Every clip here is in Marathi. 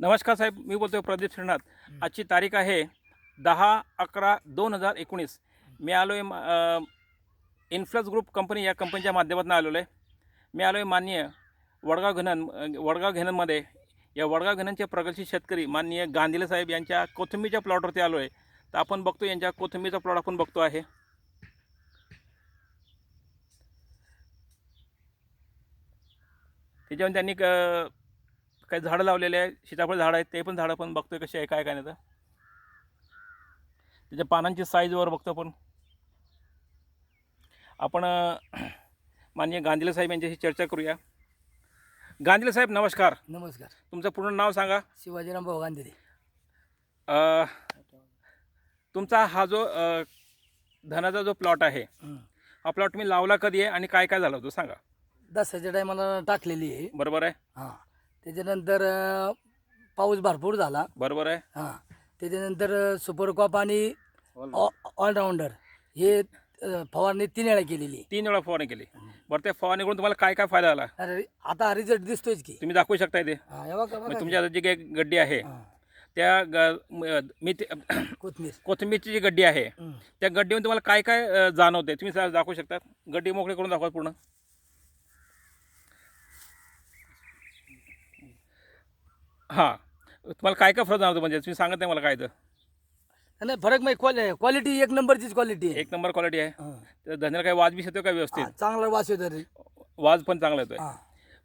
नमस्कार साहेब मी बोलतोय प्रदीप श्रीनाथ. आजची तारीख आहे दहा अकरा दोन हजार एकोणीस. मी आलो आहे इन्फ्लक्स ग्रुप कंपनी या कंपनीच्या माध्यमातून आलेलो आहे मी आलो आहे माननीय वडगाव घेणन वडगाव घेणनमध्ये या वडगाव घेणनचे प्रगतशील शेतकरी माननीय गांधीले साहेब यांच्या कोथिंबीरच्या प्लॉटवरती आलो आहे तर आपण बघतो यांच्या कोथिंबीरचा प्लॉट आपण बघतो आहे. त्याच्यावर त्यांनी क- काही झाडं लावलेले आहे सीताफळ झाडं आहेत ते पण झाडं पण बघतोय कशी आहे काय काय नाही तर. त्याच्या पानांची साईजवर बघतो आपण. आपण माननीय गांधीले साहेब यांच्याशी चर्चा करूया. गांधीले साहेब नमस्कार. नमस्कार. तुमचं पूर्ण नाव सांगा. शिवाजीराम भाऊ गांधी. तुमचा हा जो अं, धनाचा जो प्लॉट आहे हा प्लॉट तुम्ही लावला कधी आहे आणि काय काय झालं होतं सांगा. दसऱ्याच्या टायमाला टाकलेली आहे. बरोबर आहे. हां. त्याच्यानंतर अं, पाऊस भरपूर झाला. बरोबर आहे. हां. त्याच्यानंतर सुपर कॉप आणि ऑ- ऑलराऊंडर हे अं, फवारणी तीन वेळा केलेली. तीन वेळा फवारणी केली. बरं त्या फवारणीकडून तुम्हाला काय काय फायदा झाला? अरे आता रिझल्ट दिसतोयच की. तुम्ही दाखवू शकता ते. हां हे बघा मग बघा तुमच्या आता जी काही गड्डी आहे हां, त्या ग म- मी ते कोथमीर कोथिंबीरची जी गड्डी आहे. त्या गड्डीमध्ये तुम्हाला काय काय अ, जाणवते तुम्ही दाखवू शकता गड्डी मोकळी करून दाखवा पूर्ण. हां. तुम्हाला काय काय फरक जाणवतो? म्हणजे तुम्ही सांगत नाही मला काय तर. नाही फरक नाही क्वालिटी क्वालिटी एक नंबरचीच क्वालिटी आहे. एक नंबर क्वालिटी आहे. हां. तर धंद्याला काही वाज बी येतो का व्यवस्थित? हां, चांगला वास येतो रे वाज पण चांगला येतोय. हां.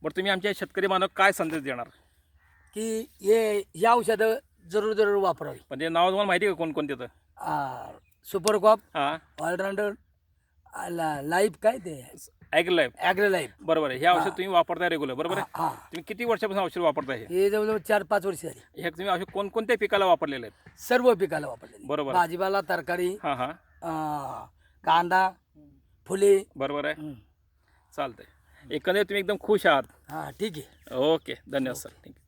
बरं तुम्ही आमच्या शेतकरी मानव काय संदेश देणार? की हे या औषधं जरूर जरूर वापरावी. म्हणजे नाव तुम्हाला माहिती आहे का कोणकोणते तर? आ, सुपर कॉप हां. ऑलराऊंडर लाईफ काय ते? आहे ॲग्रो लाईफ बरोबर आहे. हे. औषध तुम्ही वापरताय रेग्युलर बरोबर आहे? हां तुम्ही किती वर्षापासून औषध वापरताय हे? हे जवळजवळ चार पाच वर्ष झाली. हे तुम्ही औषध कोणकोणत्या पिकाला वापरलेले आहेत सर्व पिकाला वापरले बरोबर. भाजीपाला तरकारी हां हां. कांदा फुले. बरोबर आहे. हं. चालतंय. एकंदरीत तुम्ही एकदम खुश आहात. हा ठीक आहे. ओके. धन्यवाद सर. थँक्यू